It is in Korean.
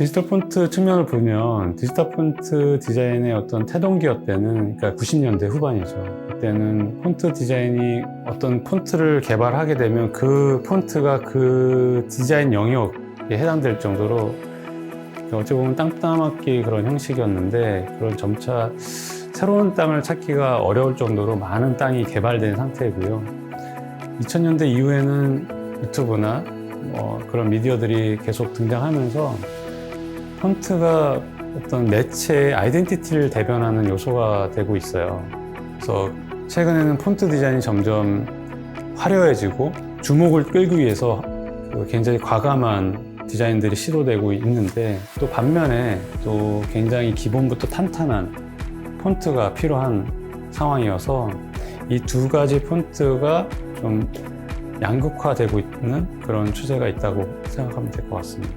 디지털 폰트 측면을 보면 디지털 폰트 디자인의 어떤 태동기였 때는 그러니까 90년대 후반이죠. 그때는 폰트 디자인이 어떤 폰트를 개발하게 되면 그 폰트가 그 디자인 영역에 해당될 정도로 어찌 보면 땅따먹기 그런 형식이었는데 그런 점차 새로운 땅을 찾기가 어려울 정도로 많은 땅이 개발된 상태고요. 2000년대 이후에는 유튜브나 뭐 그런 미디어들이 계속 등장하면서 폰트가 어떤 매체의 아이덴티티를 대변하는 요소가 되고 있어요. 그래서 최근에는 폰트 디자인이 점점 화려해지고 주목을 끌기 위해서 그 굉장히 과감한 디자인들이 시도되고 있는데 또 반면에 또 굉장히 기본부터 탄탄한 폰트가 필요한 상황이어서 이 두 가지 폰트가 좀 양극화되고 있는 그런 추세가 있다고 생각하면 될 것 같습니다.